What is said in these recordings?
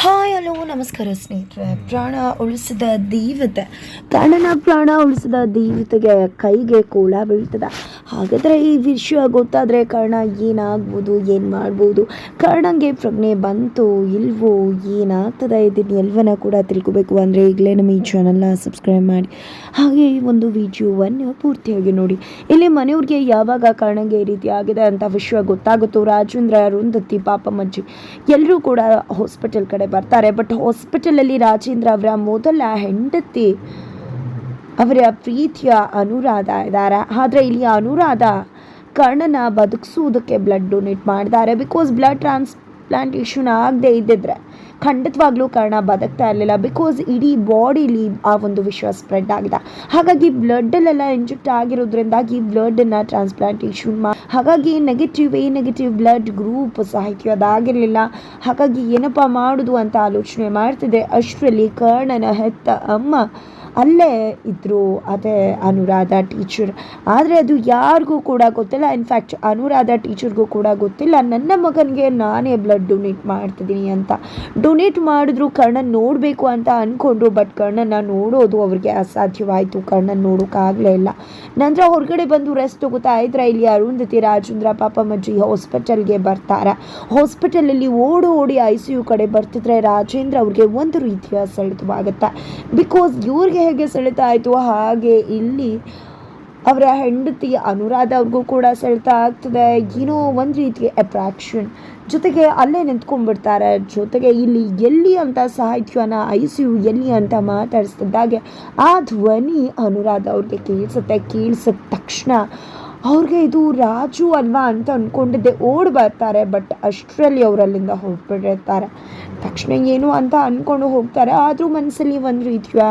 ha hello ನಮಸ್ಕಾರ ಸ್ನೇಹಿತರೆ. ಪ್ರಾಣ ಉಳಿಸಿದ ದೇವತೆ. ಪ್ರಾಣನ ಪ್ರಾಣ ಉಳಿಸಿದ ದೇವತೆಗೆ, ಕೈಗೆ ಕೋಳ ಬೀಳ್ತದ. ಹಾಗಾದರೆ ಈ ವಿಷಯ ಗೊತ್ತಾದರೆ ಕರ್ಣ ಏನಾಗ್ಬೋದು, ಏನು ಮಾಡ್ಬೋದು? ಕರ್ಣಂಗೆ ಪ್ರಜ್ಞೆ ಬಂತು, ಇಲ್ವೋ, ಏನಾಗ್ತದೆ ಇದನ್ನು ಎಲ್ವನ ಕೂಡ ತಿಳ್ಕೊಬೇಕು ಅಂದರೆ ಈಗಲೇ ನಮ್ಮ ಈ ಚಾನಲ್ನ ಸಬ್ಸ್ಕ್ರೈಬ್ ಮಾಡಿ. ಹಾಗೆ ಈ ಒಂದು ವಿಡಿಯೋವನ್ನು ಪೂರ್ತಿಯಾಗಿ ನೋಡಿ. ಇಲ್ಲಿ ಮನೆಯವ್ರಿಗೆ ಯಾವಾಗ ಕರ್ಣಂಗೆ ಈ ರೀತಿ ಆಗಿದೆ ಅಂತ ವಿಷಯ ಗೊತ್ತಾಗುತ್ತೋ, ರಾಜೇಂದ್ರ, ಅರುಂಧತಿ ಮಜ್ಜಿ ಎಲ್ಲರೂ ಕೂಡ ಹಾಸ್ಪಿಟಲ್ ಕಡೆ ಬರ್ತಾರೆ ಬಟ್ ಹಾಸ್ಪಿಟಲಲ್ಲಿ ರಾಜೇಂದ್ರ ಅವರ ಮೊದಲ ಹೆಂಡತಿ ಅವರ ಪ್ರೀತಿಯ ಅನುರಾಧ ಇದ್ದಾರೆ. ಆದರೆ ಇಲ್ಲಿ ಅನುರಾಧ ಕರ್ಣನ ಬದುಕಿಸುವುದಕ್ಕೆ ಬ್ಲಡ್ ಡೊನೇಟ್ ಮಾಡಿದ್ದಾರೆ ಬಿಕಾಸ್ ಬ್ಲಡ್ ಟ್ರಾನ್ಸ್ಪ್ಲಾಂಟೇಷನ್ ಆಗದೆ ಇದ್ದಿದ್ರೆ ಖಂಡಿತವಾಗ್ಲೂ ಕರ್ಣ ಬದುಕ್ತಾ ಇರಲಿಲ್ಲ ಬಿಕಾಸ್ ಇಡೀ ಬಾಡಿಲಿ ಆ ಒಂದು ವಿಷಯ ಸ್ಪ್ರೆಡ್ ಆಗಿದೆ. ಹಾಗಾಗಿ ಬ್ಲಡ್ಡಲ್ಲೆಲ್ಲ ಇಂಜೆಕ್ಟ್ ಆಗಿರೋದ್ರಿಂದಾಗಿ ಬ್ಲಡ್ಡನ್ನು ಟ್ರಾನ್ಸ್ಪ್ಲಾಂಟೇಷನ್ ಮಾ ಹಾಗಾಗಿ negative A negative blood group ಸಾಹಿತ್ಯ ಅದಾಗಿರಲಿಲ್ಲ ಹಾಗಾಗಿ ಏನಪ್ಪ ಮಾಡೋದು ಅಂತ ಆಲೋಚನೆ ಮಾಡ್ತಿದ್ದೆ ಅಷ್ಟರಲ್ಲಿ ಕರ್ಣನ ಹೆತ್ತ ಅಮ್ಮ ಅಲ್ಲೇ ಇದ್ದರು ಅದೇ ಅನುರಾಧ ಟೀಚರ್ ಆದರೆ ಅದು ಯಾರಿಗೂ ಕೂಡ ಗೊತ್ತಿಲ್ಲ. ಇನ್ಫ್ಯಾಕ್ಟ್ ಅನುರಾಧ ಟೀಚರ್ಗೂ ಕೂಡ ಗೊತ್ತಿಲ್ಲ. ನನ್ನ ಮಗನಿಗೆ ನಾನೇ ಬ್ಲಡ್ ಡೊನೇಟ್ ಮಾಡ್ತಿದ್ದೀನಿ ಅಂತ. ಡೊನೇಟ್ ಮಾಡಿದ್ರು ಕರ್ಣನ್ ನೋಡಬೇಕು ಅಂತ ಅಂದ್ಕೊಂಡ್ರು ಬಟ್ ಕರ್ಣನ ನೋಡೋದು ಅವ್ರಿಗೆ ಅಸಾಧ್ಯವಾಯಿತು. ಕರ್ಣನ್ ನೋಡೋಕ್ಕಾಗಲೇ ಇಲ್ಲ. ನಂತರ ಹೊರಗಡೆ ಬಂದು ರೆಸ್ಟ್ ತಗೋತಾ ಇದ್ರೆ ಇಲ್ಲಿ ಅರುಂಧತಿ ರಾಜೇಂದ್ರ ಪಾಪ ಮಜ್ಜಿ ಹಾಸ್ಪಿಟಲ್ಗೆ ಬರ್ತಾರೆ. ಹಾಸ್ಪಿಟಲಲ್ಲಿ ಓಡಿ ಓಡಿ ಐ ಸಿ ಯು ಕಡೆ ಬರ್ತಿದ್ರೆ ರಾಜೇಂದ್ರ ಅವ್ರಿಗೆ ಒಂದು ರೀತಿಯ ಸೆಳೆತವಾಗುತ್ತೆ ಬಿಕಾಸ್ ಇವ್ರಿಗೆ ಹೇಗೆ ಸೆಳೆತ ಆಯಿತು. ಹಾಗೆ ಇಲ್ಲಿ ಅವರ ಹೆಂಡತಿ ಅನುರಾಧ ಅವ್ರಿಗೂ ಕೂಡ ಸೆಳೆತ ಆಗ್ತದೆ. ಏನೋ ಒಂದು ರೀತಿಯ ಅಟ್ರಾಕ್ಷನ್ ಜೊತೆಗೆ ಅಲ್ಲೇ ನಿಂತ್ಕೊಂಡ್ಬಿಡ್ತಾರೆ. ಜೊತೆಗೆ ಇಲ್ಲಿ ಎಲ್ಲಿ ಅಂತ ಸಾಹಿತ್ಯನ ಐ ಸಿ ಯು ಎಲ್ಲಿ ಅಂತ ಮಾತಾಡಿಸ್ತಿದ್ದಾಗೆ ಆ ಧ್ವನಿ ಅನುರಾಧ ಅವ್ರಿಗೆ ಕೇಳಿಸುತ್ತೆ. ಕೇಳಿಸಿದ ತಕ್ಷಣ ಅವ್ರಿಗೆ ಇದು ರಾಜು ಅಲ್ವಾ ಅಂತ ಅಂದ್ಕೊಂಡಿದ್ದೆ ಓಡಿ ಬರ್ತಾರೆ ಬಟ್ ಅಷ್ಟರಲ್ಲಿ ಅವರಲ್ಲಿಂದ ಹೋಗ್ಬಿಟ್ಟಿರ್ತಾರೆ ತಕ್ಷಣ ಏನು ಅಂತ ಅಂದ್ಕೊಂಡು ಹೋಗ್ತಾರೆ. ಆದರೂ ಮನಸ್ಸಲ್ಲಿ ಒಂದು ರೀತಿಯ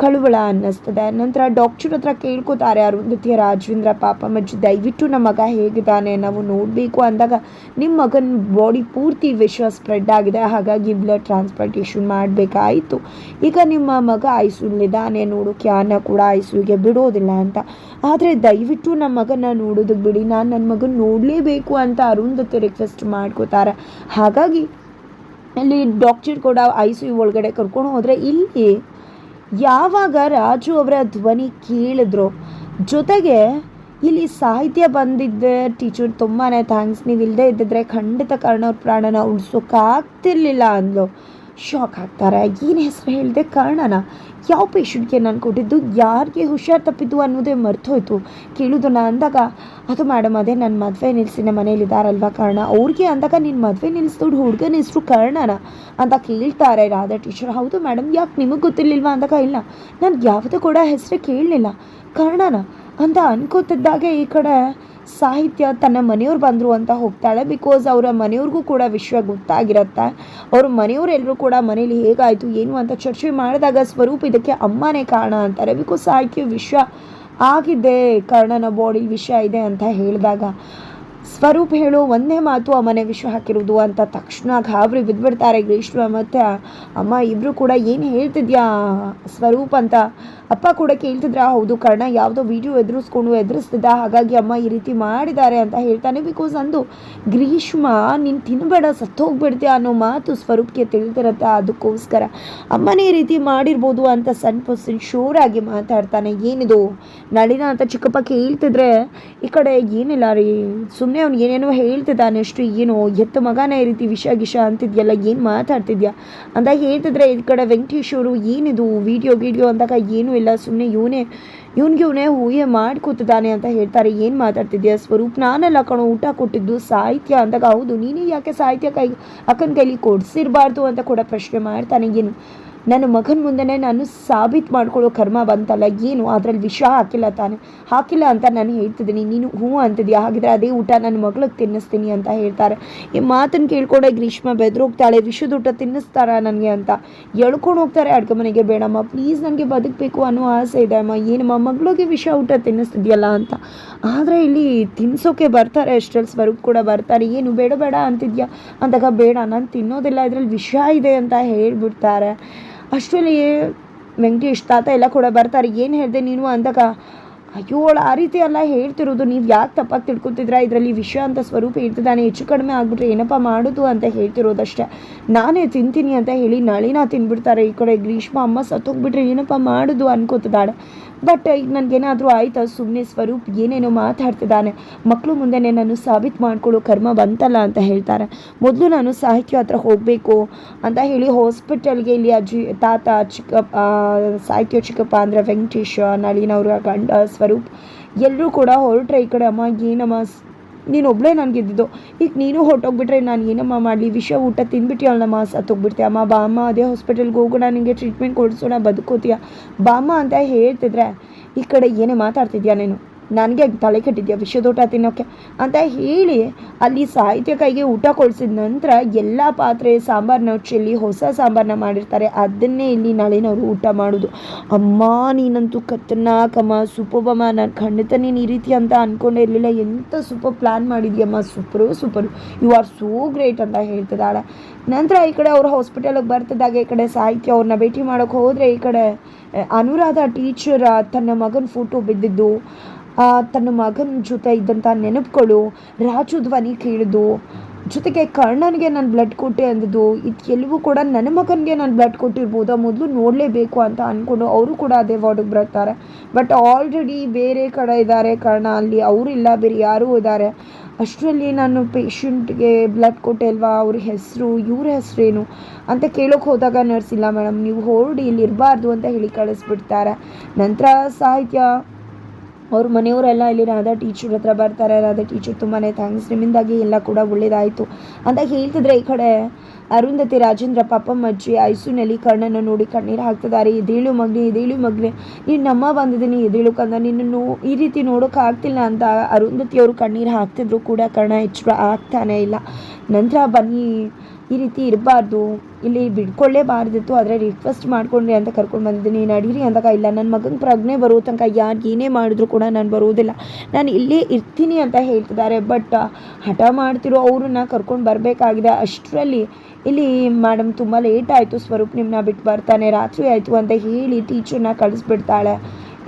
ಕಳುವಳ ಅನ್ನಿಸ್ತದೆ. ನಂತರ ಡಾಕ್ಟರ್ ಹತ್ರ ಕೇಳ್ಕೊತಾರೆ ಅರುಂಧತಿಯ ರಾಜವೇಂದ್ರ ಪಾಪ ಮಜ್ಜಿ, ದಯವಿಟ್ಟು ನಮ್ಮ ಮಗ ಹೇಗಿದ್ದಾನೆ ನಾವು ನೋಡಬೇಕು ಅಂದಾಗ ನಿಮ್ಮ ಮಗನ ಬಾಡಿ ಪೂರ್ತಿ ವಿಷ ಸ್ಪ್ರೆಡ್ ಆಗಿದೆ, ಹಾಗಾಗಿ ಬ್ಲಡ್ ಟ್ರಾನ್ಸ್ಪ್ಲಾಂಟೇಷನ್ ಮಾಡಬೇಕಾಯಿತು. ಈಗ ನಿಮ್ಮ ಮಗ ಐಸೂಲಿದ್ದಾನೆ ನೋಡೋಕೆ ಅನ್ನ ಕೂಡ ಐಸುಗೆ ಬಿಡೋದಿಲ್ಲ ಅಂತ. ಆದರೆ ದಯವಿಟ್ಟು ನಮ್ಮ ಮಗನ ನೋಡೋದಕ್ಕೆ ಬಿಡಿ, ನಾನು ನನ್ನ ಮಗನ ನೋಡಲೇಬೇಕು ಅಂತ ಅರುಂಧತಿ ರಿಕ್ವೆಸ್ಟ್ ಮಾಡ್ಕೋತಾರೆ. ಹಾಗಾಗಿ ಅಲ್ಲಿ ಡಾಕ್ಟರ್ ಕೂಡ ಐ ಸಿ ಯು ಒಳಗಡೆ ಕರ್ಕೊಂಡು ಹೋದರೆ ಇಲ್ಲಿ ಯಾವಾಗ ರಾಜು ಅವರ ಧ್ವನಿ ಕೇಳಿದ್ರು ಜೊತೆಗೆ ಇಲ್ಲಿ ಸಾಹಿತ್ಯ ಬಂದಿದ್ದೆ. ಟೀಚರ್ ತುಂಬಾ ಥ್ಯಾಂಕ್ಸ್ ನೀವು ಇಲ್ಲದೆ ಇದ್ದಿದ್ರೆ ಖಂಡಿತ ಕಾರಣ ಅವ್ರ ಪ್ರಾಣನ ಉಳಿಸೋಕ್ಕಾಗ್ತಿರ್ಲಿಲ್ಲ ಅಂದ್ಲು. ಶಾಕ್ ಆಗ್ತಾರೆ. ಏನು ಹೆಸರು ಹೇಳಿದೆ ಕರ್ಣನ? ಯಾವ ಪೇಷಂಟ್ಗೆ ನಾನು ಕೊಟ್ಟಿದ್ದು? ಯಾರಿಗೆ ಹುಷಾರು ತಪ್ಪಿದ್ದು ಅನ್ನೋದೇ ಮರ್ತೋಯ್ತು. ಕೇಳೋದನ್ನ ಅಂದಾಗ, ಅದು ಮೇಡಮ್ ಅದೇ ನನ್ನ ಮದುವೆ ನಿಲ್ಲಿಸಿ ನಮ್ಮ ಮನೇಲಿ ಇದ್ದಾರಲ್ವಾ ಕರ್ಣ? ಅವ್ರಿಗೆ ಅಂದಾಗ ನಿನ್ನ ಮದುವೆ ನಿಲ್ಲಿಸ್ದೋಡು ಹುಡುಗನ ಹೆಸರು ಕರ್ಣನ? ಅಂತ ಕೇಳ್ತಾರೆ ರಾಧಾ ಟೀಚರ್. ಹೌದು ಮೇಡಮ್ ಯಾಕೆ ನಿಮಗೆ ಗೊತ್ತಿರಲಿಲ್ವಾ? ಅಂದಾಗ, ಇಲ್ಲ, ನಾನು ಯಾವುದು ಕೂಡ ಹೆಸರು ಕೇಳಲಿಲ್ಲ. ಕರ್ಣನ? ಅಂತ ಅನ್ಕೋತಿದ್ದಾಗೆ ಈ ಕಡೆ ಸಾಹಿತ್ಯ ತನ್ನ ಮನೆಯವ್ರು ಬಂದರು ಅಂತ ಹೋಗ್ತಾಳೆ ಬಿಕಾಸ್ ಅವರ ಮನೆಯವ್ರಿಗೂ ಕೂಡ ವಿಷಯ ಗೊತ್ತಾಗಿರತ್ತೆ. ಅವ್ರ ಮನೆಯವರೆಲ್ಲರೂ ಕೂಡ ಮನೇಲಿ ಹೇಗಾಯಿತು, ಏನು ಅಂತ ಚರ್ಚೆ ಮಾಡಿದಾಗ ಸ್ವರೂಪ ಇದಕ್ಕೆ ಅಮ್ಮನೇ ಕಾರಣ ಅಂತಾರೆ. ಬಿಕಾಸ್ ಸಾಹಿತ್ಯ ವಿಷಯ ಆಗಿದೆ, ಕರ್ಣನ ಬಾಡಿ ವಿಷಯ ಇದೆ ಅಂತ ಹೇಳಿದಾಗ. ಸ್ವರೂಪ್ ಹೇಳೋ, ಒಂದೇ ಮಾತು ಅಮ್ಮನೆ ಮನೆ ವಿಷಯ ಹಾಕಿರೋದು ಅಂತ ತಕ್ಷಣ ಗಾಬರಿ ಬಿದ್ದುಬಿಡ್ತಾರೆ ಗ್ರೀಷ್ಮ ಮತ್ತು ಅಮ್ಮ ಇಬ್ಬರು ಕೂಡ ಏನು ಹೇಳ್ತಿದ್ಯಾ ಸ್ವರೂಪ್ ಅಂತ? ಅಪ್ಪ ಕೂಡ ಕೇಳ್ತಿದ್ರ? ಹೌದು, ಕರ್ಣ ಯಾವುದೋ ವಿಡಿಯೋ ಎದುರಿಸ್ಕೊಂಡು ಎದುರಿಸ್ತಿದ್ದ, ಹಾಗಾಗಿ ಅಮ್ಮ ಈ ರೀತಿ ಮಾಡಿದ್ದಾರೆ ಅಂತ ಹೇಳ್ತಾನೆ ಬಿಕಾಸ್ ಅಂದು ಗ್ರೀಷ್ಮ, ನೀನು ತಿನ್ನಬೇಡ ಸತ್ತೋಗ್ಬಿಡ್ತೀಯ ಅನ್ನೋ ಮಾತು ಸ್ವರೂಪ್ಗೆ ತಿಳಿದಿರತ್ತೆ, ಅದಕ್ಕೋಸ್ಕರ ಅಮ್ಮನೇ ಈ ರೀತಿ ಮಾಡಿರ್ಬೋದು ಅಂತ ಸಣ್ಣ ಪರ್ಸನ್ ಆಗಿ ಮಾತಾಡ್ತಾನೆ. ಏನಿದು, ನಳಿನ ಅಂತ ಚಿಕ್ಕಪ್ಪ ಕೇಳ್ತಿದ್ರೆ ಈ ಕಡೆ ಏನಿಲ್ಲ ರೀ ಸುಮ್ಮನೆ ಅವ್ನು ಏನೇನೋ ಹೇಳ್ತಿದ್ದಾನೆ, ಅಷ್ಟು ಏನು ಎತ್ತು ಮಗನೇ ಈ ರೀತಿ ವಿಷ ಗಿಷ ಅಂತಿದ್ಯಲ್ಲ, ಏನು ಮಾತಾಡ್ತಿದ್ಯಾ? ಅಂತ ಹೇಳ್ತಿದ್ರೆ ಈ ಕಡೆ ವೆಂಕಟೇಶ್ವರು, ಏನಿದು ವಿಡಿಯೋ ವಿಡಿಯೋ ಅಂದಾಗ ಏನೂ ಇಲ್ಲ ಸುಮ್ಮನೆ ಇವನೇ, ಇವನಿಗೆ ಇವನೇ ಊಹೆ ಮಾಡ್ಕೊತಿದ್ದಾನೆ ಅಂತ ಹೇಳ್ತಾರೆ, ಏನು ಮಾತಾಡ್ತಿದ್ಯಾ? ಸ್ವರೂಪ್, ನಾನೆಲ್ಲ ಕಣೋ, ಊಟ ಕೊಟ್ಟಿದ್ದು ಸಾಹಿತ್ಯ ಅಂದಾಗ, ಹೌದು, ನೀನೇ ಯಾಕೆ ಸಾಹಿತ್ಯ ಕೈ, ಅಕ್ಕನ ಕೈಲಿ ಕೊಡಿಸಿರಬಾರ್ದು ಅಂತ ಕೂಡ ಪ್ರಶ್ನೆ ಮಾಡ್ತಾನೆ, ಏನು ನನ್ನ ಮಗನ ಮುಂದೆನೇ ನಾನು ಸಾಬೀತು ಮಾಡ್ಕೊಳ್ಳೋ ಕರ್ಮ ಬಂತಲ್ಲ, ಏನು? ಅದರಲ್ಲಿ ವಿಷ ಹಾಕಿಲ್ಲ ತಾನೆ. ಹಾಕಿಲ್ಲ ಅಂತ ನಾನು ಹೇಳ್ತಿದ್ದೀನಿ. ನೀನು ಹ್ಞೂ ಅಂತಿದ್ಯಾ? ಹಾಗಿದ್ರೆ ಅದೇ ಊಟ ನನ್ನ ಮಗಳಿಗೆ ತಿನ್ನಿಸ್ತೀನಿ ಅಂತ ಹೇಳ್ತಾರೆ. ಈ ಮಾತನ್ನು ಕೇಳ್ಕೊಂಡೆ ಗ್ರೀಷ್ಮ ಬೆದ್ರೋಗ್ತಾಳೆ. ವಿಷದ ಊಟ ತಿನ್ನಿಸ್ತಾರ ನನಗೆ ಅಂತ. ಎಳ್ಕೊಂಡು ಹೋಗ್ತಾರೆ ಅಡ್ಗೆ ಮನೆಗೆ. ಬೇಡಮ್ಮ ಪ್ಲೀಸ್ ನನಗೆ ಬದುಕಬೇಕು ಅನ್ನೋ ಆಸೆ ಇದೆ ಅಮ್ಮ. ಏನಮ್ಮ, ಮಗಳಿಗೆ ವಿಷ, ಊಟ ತಿನ್ನಿಸ್ತಿದ್ಯಲ್ಲ ಅಂತ. ಆದರೆ ಇಲ್ಲಿ ತಿನ್ಸೋಕೆ ಬರ್ತಾರೆ ಅಷ್ಟರಲ್ಲಿ. ಸ್ವರೂಪ್ ಕೂಡ ಬರ್ತಾರೆ. ಏನು, ಬೇಡ ಬೇಡ ಅಂತಿದ್ಯಾ? ಅಂದಾಗ, ಬೇಡ, ನಾನು ತಿನ್ನೋದಿಲ್ಲ. ಇದ್ರಲ್ಲಿ ವಿಷ ಇದೆ ಅಂತ ಹೇಳ್ಬಿಡ್ತಾರೆ. ಅಷ್ಟರಲ್ಲಿ ವೆಂಕಟೇಶ್ ತಾತ ಎಲ್ಲ ಕೂಡ ಬರ್ತಾರೆ. ಏನು ಹೇಳಿದೆ ನೀನು ಅಂದಾಗ ಅಯ್ಯೋ ಆ ರೀತಿ ಎಲ್ಲ ಹೇಳ್ತಿರೋದು. ನೀವು ಯಾಕೆ ತಪ್ಪಾಗಿ ತಿಳ್ಕೊತಿದ್ರ ಇದರಲ್ಲಿ ವಿಷಯ ಅಂತ ಸ್ವರೂಪ ಇರ್ತಿದ್ದಾನೆ ಹೆಚ್ಚು ಕಡಿಮೆ ಆಗ್ಬಿಟ್ರೆ ಏನಪ್ಪ ಮಾಡೋದು ಅಂತ ಹೇಳ್ತಿರೋದಷ್ಟೇ. ನಾನೇ ತಿಂತೀನಿ ಅಂತ ಹೇಳಿ ನಳಿನ ತಿನ್ಬಿಡ್ತಾರೆ. ಈ ಕಡೆ ಗ್ರೀಷ್ಮ, ಅಮ್ಮ ಸತ್ತೋಗ್ಬಿಟ್ರೆ ಏನಪ್ಪ ಮಾಡೋದು ಅನ್ಕೋತಿದ್ದಾಳೆ ಬಟ್ ಈಗ ನನಗೇನಾದರೂ ಆಯ್ತಾ? ಸುಮ್ಮನೆ ಸ್ವರೂಪ್ ಏನೇನೋ ಮಾತಾಡ್ತಿದ್ದಾನೆ. ಮಕ್ಕಳು ಮುಂದೆ ನಾನು ಸಾಬೀತು ಮಾಡ್ಕೊಳ್ಳೋ ಕರ್ಮ ಬಂತಲ್ಲ ಅಂತ ಹೇಳ್ತಾರೆ. ಮೊದಲು ನಾನು ಸಾಹಿತ್ಯ ಹತ್ರ ಹೋಗಬೇಕು ಅಂತ ಹೇಳಿ ಹಾಸ್ಪಿಟಲ್ಗೆ ಇಲ್ಲಿ ಅಜ್ಜಿ, ತಾತ, ಚಿಕ್ಕಪ್ಪ ಸಾಹಿತ್ಯ ಚಿಕ್ಕಪ್ಪ ಅಂದರೆ ವೆಂಕಟೇಶ್ ನಳಿನವ್ರ ಗಂಡ ಸ್ವರೂಪ್ ಎಲ್ಲರೂ ಕೂಡ ಹೊರಟ್ರೆ ಈ ಕಡೆ ಅಮ್ಮ, ಏನಮ್ಮ ನೀನು ಒಬ್ಬಳೇ ನನಗಿದ್ದಿದ್ದು ಈಗ ನೀನು ಹೊರಟೋಗ್ಬಿಟ್ರೆ ನಾನು ಏನಮ್ಮ ಮಾಡಲಿ? ವಿಷ, ಊಟ ತಿಂದ್ಬಿಟ್ಟಿಯಲ್ಲಮ್ಮ ಸತ್ತೋಗ್ಬಿಡ್ತೀಯ ಅಮ್ಮ. ಬಾ ಅಮ್ಮ, ಅದೇ ಹಾಸ್ಪಿಟಲ್ಗೆ ಹೋಗೋಣ ನಿನಗೆ ಟ್ರೀಟ್ಮೆಂಟ್ ಕೊಡಿಸೋಣ, ಬದುಕೋತೀಯ? ಬಾಮ್ಮ ಅಂತ ಹೇಳ್ತಿದ್ರೆ ಈ ಕಡೆ ಏನೇ ಮಾತಾಡ್ತಿದ್ಯಾ ನೀನು? ನನಗೆ ತಲೆ ಕೆಟ್ಟಿದ್ಯಾ? ವಿಷದೋಟ ತಿನ್ನೋಕ್ಕೆ ಅಂತ ಹೇಳಿ ಅಲ್ಲಿ ಸಾಹಿತ್ಯ ಕೈಗೆ ಊಟ ಕೊಡಿಸಿದ ನಂತರ ಎಲ್ಲ ಪಾತ್ರೆ ಸಾಂಬಾರನ್ನ ಚೆಲ್ಲಿ ಹೊಸ ಸಾಂಬಾರನ್ನ ಮಾಡಿರ್ತಾರೆ. ಅದನ್ನೇ ಇಲ್ಲಿ ನಳಿನವರು ಊಟ ಮಾಡೋದು. ಅಮ್ಮ, ನೀನಂತೂ ಕತ್ತನಾಕಮ್ಮ ಸೂಪಬಮ್ಮ ನಾನು ಖಂಡಿತ ನೀನು ಈ ರೀತಿ ಅಂತ ಅಂದ್ಕೊಂಡೇ ಇರಲಿಲ್ಲ. ಎಂಥ super plan ಮಾಡಿದ್ಯಮ್ಮ? Super super. You are so great ಅಂತ ಹೇಳ್ತಿದ್ದಾಳೆ ನಂತರ ಈ ಕಡೆ ಅವರು ಹಾಸ್ಪಿಟಲಿಗೆ ಬರ್ತಿದ್ದಾಗ ಈ ಕಡೆ ಸಾಹಿತ್ಯ ಅವ್ರನ್ನ ಭೇಟಿ ಮಾಡೋಕ್ಕೆ ಹೋದರೆ ಈ ಕಡೆ, ಅನುರಾಧ ಟೀಚರ್ ತನ್ನ ಮಗನ ಫೋಟೋ ಬಿದ್ದಿದ್ದು. ತನ್ನ ಮಗನ ಜೊತೆ ಇದ್ದಂಥ ನೆನಪುಗಳು. ರಾಜು ಧ್ವನಿ ಕೇಳಿದ್ದು. ಜೊತೆಗೆ ಕರ್ಣನಿಗೆ ನಾನು ಬ್ಲಡ್ ಕೊಟ್ಟೆ ಅಂದಿದ್ದು. ಇದು ಎಲ್ಲವೂ ಕೂಡ ನನ್ನ ಮಗನಿಗೆ ನಾನು ಬ್ಲಡ್ ಕೊಟ್ಟಿರ್ಬೋದಾ? ಮೊದಲು ನೋಡಲೇಬೇಕು ಅಂತ ಅಂದ್ಕೊಂಡು ಅವರು ಕೂಡ ಅದೇ ವಾರ್ಡಿಗೆ ಬರ್ತಾರೆ. ಬಟ್ ಆಲ್ರೆಡಿ ಬೇರೆ ಕಡೆ ಇದ್ದಾರೆ ಕರ್ಣ. ಅಲ್ಲಿ ಅವರಿಲ್ಲ ಬೇರೆ ಯಾರೂ ಇದ್ದಾರೆ ಅಷ್ಟರಲ್ಲಿ ನಾನು ಪೇಷಂಟ್ಗೆ ಬ್ಲಡ್ ಕೊಟ್ಟೆ ಅಲ್ವಾ? ಅವ್ರ ಹೆಸರು, ಇವ್ರ ಹೆಸರೇನು? ಅಂತ ಕೇಳೋಕೆ ಹೋದಾಗ, ನರ್ಸ್ ಇಲ್ಲ ಮೇಡಮ್, ನೀವು ಹೊರಡಿ ಇಲ್ಲಿ ಇರಬಾರ್ದು ಅಂತ ಹೇಳಿ ಕಳಿಸ್ಬಿಡ್ತಾರೆ. ನಂತರ ಸಾಹಿತ್ಯ ಅವ್ರ ಮನೆಯವರೆಲ್ಲ ಇಲ್ಲಿ ರಾಧಾ ಟೀಚರ್ ಹತ್ರ ಬರ್ತಾರೆ. ರಾಧಾ ಟೀಚರ್ ತುಂಬಾ ಥ್ಯಾಂಕ್ಸ್ ನಿಮ್ಮಿಂದಾಗಿ ಎಲ್ಲ ಕೂಡ ಒಳ್ಳೇದಾಯಿತು ಅಂತ ಹೇಳ್ತಿದ್ರೆ ಈ ಕಡೆ ಅರುಂಧತಿ ರಾಜೇಂದ್ರ ಪಾಪಮ್ಮ ಅಜ್ಜಿ ಐಸುನಲ್ಲಿ ಕರ್ಣನ ನೋಡಿ ಕಣ್ಣೀರು ಹಾಕ್ತಿದ್ದಾರೆ. ಎದೇಳು ಮಗ್ನಿ ಎದೇಳು ಮಗ್ನಿ. ನೀನು ನಮ್ಮ ಬಂದಿದ್ದೀನಿ ಎದೇಳು ಕಂದ. ನಿನ್ನನ್ನು ಈ ರೀತಿ ನೋಡೋಕ್ಕಾಗ್ತಿಲ್ಲ ಅಂತ ಅರುಂಧತಿಯವರು ಕಣ್ಣೀರು ಹಾಕ್ತಿದ್ರು ಕೂಡ. ಕರ್ಣ ಹೆಚ್ಚು ಆಗ್ತಾನೆ ಇಲ್ಲ. ನಂತರ ಬನ್ನಿ ಈ ರೀತಿ ಇರಬಾರ್ದು, ಇಲ್ಲಿ ಬಿಡ್ಕೊಳ್ಳೇಬಾರ್ದಿತ್ತು, ಆದರೆ ರಿಕ್ವೆಸ್ಟ್ ಮಾಡ್ಕೊಂಡ್ರಿ ಅಂತ ಕರ್ಕೊಂಡು ಬಂದಿದ್ದೀನಿ. ನಡೀರಿ ಅಂದಾಗ ಇಲ್ಲ ನನ್ನ ಮಗನ ಪ್ರಜ್ಞೆ ಬರೋ ತನಕ ಯಾರು ಏನೇ ಮಾಡಿದ್ರು ಕೂಡ ನಾನು ಬರೋದಿಲ್ಲ. ನಾನು ಇಲ್ಲೇ ಇರ್ತೀನಿ ಅಂತ ಹೇಳ್ತಿದ್ದಾರೆ ಬಟ್ ಹಠ ಮಾಡ್ತಿರೋ ಅವ್ರನ್ನ ಕರ್ಕೊಂಡು ಬರಬೇಕಾಗಿದೆ. ಅಷ್ಟರಲ್ಲಿ ಇಲ್ಲಿ ಮೇಡಮ್ ತುಂಬ ಲೇಟ್ ಆಯಿತು, ಸ್ವರೂಪ್ ನಿಮ್ಮನ್ನ ಬಿಟ್ಟು ಬರ್ತಾನೆ, ರಾತ್ರಿ ಆಯಿತು ಅಂತ ಹೇಳಿ ಟೀಚರ್ನ ಕಳಿಸ್ಬಿಡ್ತಾಳೆ.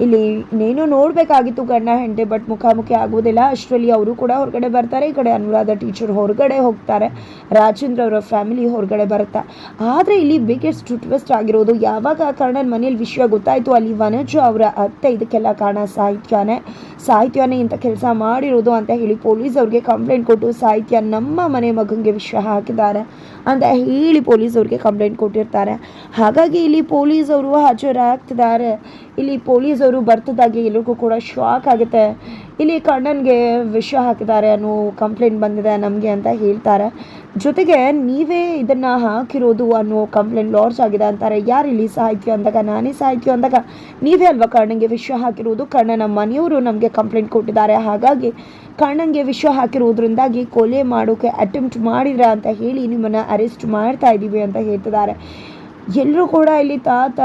ಇಲ್ಲಿ ಇನ್ನೇನು ನೋಡಬೇಕಾಗಿತ್ತು ಗಂಡ ಹೆಂಡತಿ ಬಟ್ ಮುಖಾಮುಖಿ ಆಗೋದಿಲ್ಲ ಅಷ್ಟರಲ್ಲಿ ಅವರು ಕೂಡ ಹೊರಗಡೆ ಬರ್ತಾರೆ. ಈ ಕಡೆ ಅನುರಾಧ ಟೀಚರ್ ಹೊರಗಡೆ ಹೋಗ್ತಾರೆ. ರಾಜೇಂದ್ರ ಅವರ ಫ್ಯಾಮಿಲಿ ಹೊರಗಡೆ ಬರುತ್ತೆ? ಆದರೆ ಇಲ್ಲಿ ಬಿಗ್ಗೆಸ್ಟ್ ಟ್ವಿಸ್ಟ್ ಆಗಿರೋದು ಯಾವಾಗ ಕರ್ಣನ್ ಮನೇಲಿ ವಿಷಯ ಗೊತ್ತಾಯಿತು? ಅಲ್ಲಿ ವನಜು ಅವರ ಅತ್ತೆ ಇದಕ್ಕೆಲ್ಲ ಕಾರಣ ಸಾಹಿತ್ಯನೇ. ಸಾಹಿತ್ಯನೇ ಇಂಥ ಕೆಲಸ ಮಾಡಿರೋದು ಅಂತ ಹೇಳಿ ಪೊಲೀಸ್ ಅವ್ರಿಗೆ ಕಂಪ್ಲೇಂಟ್ ಕೊಟ್ಟು ಸಾಹಿತ್ಯ ನಮ್ಮ ಮನೆ ಮಗನಿಗೆ ವಿಷಯ ಹಾಕಿದ್ದಾರೆ ಅಂತ ಹೇಳಿ ಪೊಲೀಸ್ ಅವ್ರಿಗೆ ಕಂಪ್ಲೇಂಟ್ ಕೊಟ್ಟಿರ್ತಾರೆ. ಹಾಗಾಗಿ ಇಲ್ಲಿ ಪೊಲೀಸ್ ಅವರು ಹಾಜರಾಗ್ತಿದ್ದಾರೆ. ಇಲ್ಲಿ ಪೊಲೀಸ್ ಅವರು ಬರ್ತದಾಗಿ ಎಲ್ರಿಗೂ ಕೂಡ ಶಾಕ್ ಆಗುತ್ತೆ. ಇಲ್ಲಿ ಕಣ್ಣನ್ಗೆ ವಿಷ ಹಾಕಿದ್ದಾರೆ ಅನ್ನೋ ಕಂಪ್ಲೇಂಟ್ ಬಂದಿದೆ ನಮಗೆ ಅಂತ ಹೇಳ್ತಾರೆ. ಜೊತೆಗೆ ನೀವೇ ಇದನ್ನು ಹಾಕಿರೋದು ಅನ್ನೋ ಕಂಪ್ಲೇಂಟ್ ಲಾಡ್ಜ್ ಆಗಿದೆ ಅಂತಾರೆ. ಯಾರು ಇಲ್ಲಿ ಸಾಹಿತ್ಯ ಅಂದಾಗ, ನಾನೇ ಸಾಹಿತ್ಯ ಅಂದಾಗ ನೀವೇ ಅಲ್ವಾ ಕಣ್ಣನಿಗೆ ವಿಷ ಹಾಕಿರೋದು? ಕಣ್ಣನ ಮನೆಯವರು ನಮಗೆ ಕಂಪ್ಲೇಂಟ್ ಕೊಟ್ಟಿದ್ದಾರೆ. ಹಾಗಾಗಿ ಕಣ್ಣನಿಗೆ ವಿಷ ಹಾಕಿರೋದ್ರಿಂದಾಗಿ ಕೊಲೆ ಮಾಡೋಕೆ ಅಟೆಂಪ್ಟ್ ಮಾಡಿದ್ರ ಅಂತ ಹೇಳಿ ನಿಮ್ಮನ್ನು ಅರೆಸ್ಟ್ ಮಾಡ್ತಾ ಇದ್ದೀವಿ ಅಂತ ಹೇಳ್ತಿದ್ದಾರೆ. ಎಲ್ಲರೂ ಕೂಡ ಇಲ್ಲಿ ತಾತ,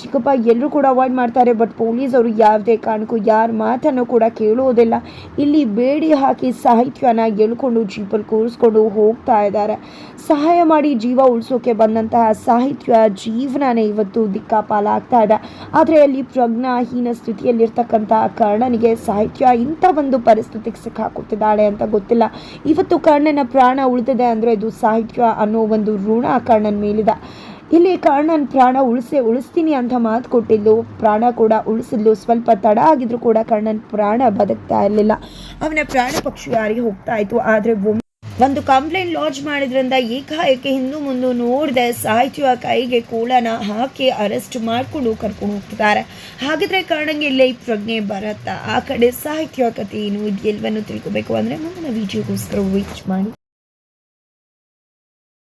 ಚಿಕ್ಕಪ್ಪ ಎಲ್ಲರೂ ಕೂಡ ಅವಾಯ್ಡ್ ಮಾಡ್ತಾರೆ ಬಟ್ ಪೊಲೀಸ್ ಅವರು ಯಾವುದೇ ಕಾರಣಕ್ಕೂ ಯಾರ ಮಾತನ್ನು ಕೂಡ ಕೇಳುವುದಿಲ್ಲ. ಇಲ್ಲಿ ಬೇಡಿ ಹಾಕಿ ಸಾಹಿತ್ಯನ ಎಳ್ಕೊಂಡು ಜೀಪಲ್ಲಿ ಕೂರಿಸ್ಕೊಂಡು ಹೋಗ್ತಾ ಇದ್ದಾರೆ. ಸಹಾಯ ಮಾಡಿ ಜೀವ ಉಳಿಸೋಕೆ ಬಂದಂತಹ ಸಾಹಿತ್ಯ ಜೀವನನೇ ಇವತ್ತು ದಿಕ್ಕಾಪಾಲಾಗ್ತಾ ಇದೆ. ಆದರೆ ಅಲ್ಲಿ ಪ್ರಜ್ಞಾಹೀನ ಸ್ಥಿತಿಯಲ್ಲಿರ್ತಕ್ಕಂಥ ಕರ್ಣನಿಗೆ ಸಾಹಿತ್ಯ ಇಂಥ ಒಂದು ಪರಿಸ್ಥಿತಿಗೆ ಸಿಕ್ಕಾಕೊತಿದ್ದಾಳೆ ಅಂತ ಗೊತ್ತಿಲ್ಲ. ಇವತ್ತು ಕರ್ಣನ ಪ್ರಾಣ ಉಳಿದಿದೆ ಅಂದರೆ ಇದು ಸಾಹಿತ್ಯ ಅನ್ನೋ ಒಂದು ಋಣ ಕರ್ಣನ ಮೇಲಿದೆ. ಇಲ್ಲಿ ಕರ್ಣನ್ ಪ್ರಾಣ ಉಳಿಸೇ ಉಳಿಸ್ತೀನಿ ಅಂತ ಮಾತು ಕೊಟ್ಟಿದ್ದು. ಪ್ರಾಣ ಕೂಡ ಉಳಿಸಿದ್ಲು. ಸ್ವಲ್ಪ ತಡ ಆಗಿದ್ರು ಕೂಡ ಕರ್ಣನ್ ಪ್ರಾಣ ಬದುಕ್ತಾ ಇರಲಿಲ್ಲ. ಅವನ ಪ್ರಾಣ ಪಕ್ಷಿ ಯಾರಿಗೆ ಹೋಗ್ತಾ ಇತ್ತು? ಆದರೆ ಒಂದು ಕಂಪ್ಲೇಂಟ್ ಲಾಂಚ್ ಮಾಡಿದ್ರಿಂದ ಏಕಾಏಕಿ ಹಿಂದೂ ಮುಂದೆ ನೋಡದೆ ಸಾಹಿತ್ಯ ಕೈಗೆ ಕೂಳನ ಹಾಕಿ ಅರೆಸ್ಟ್ ಮಾಡಿಕೊಂಡು ಕರ್ಕೊಂಡು ಹೋಗ್ತಿದ್ದಾರೆ. ಹಾಗಿದ್ರೆ ಕರ್ಣಂಗೆ ಇಲ್ಲೇ ಪ್ರಜ್ಞೆ ಬರತ್ತಾ? ಆ ಕಡೆ ಸಾಹಿತ್ಯ ಕಥೆ ಏನು ಇದು ಎಲ್ಲವನ್ನು ತಿಳ್ಕೊಬೇಕು ಅಂದರೆ ಮುಂದಿನ ವಿಡಿಯೋಗೋಸ್ಕರ ವೀಚ್ ಮಾಡಿ.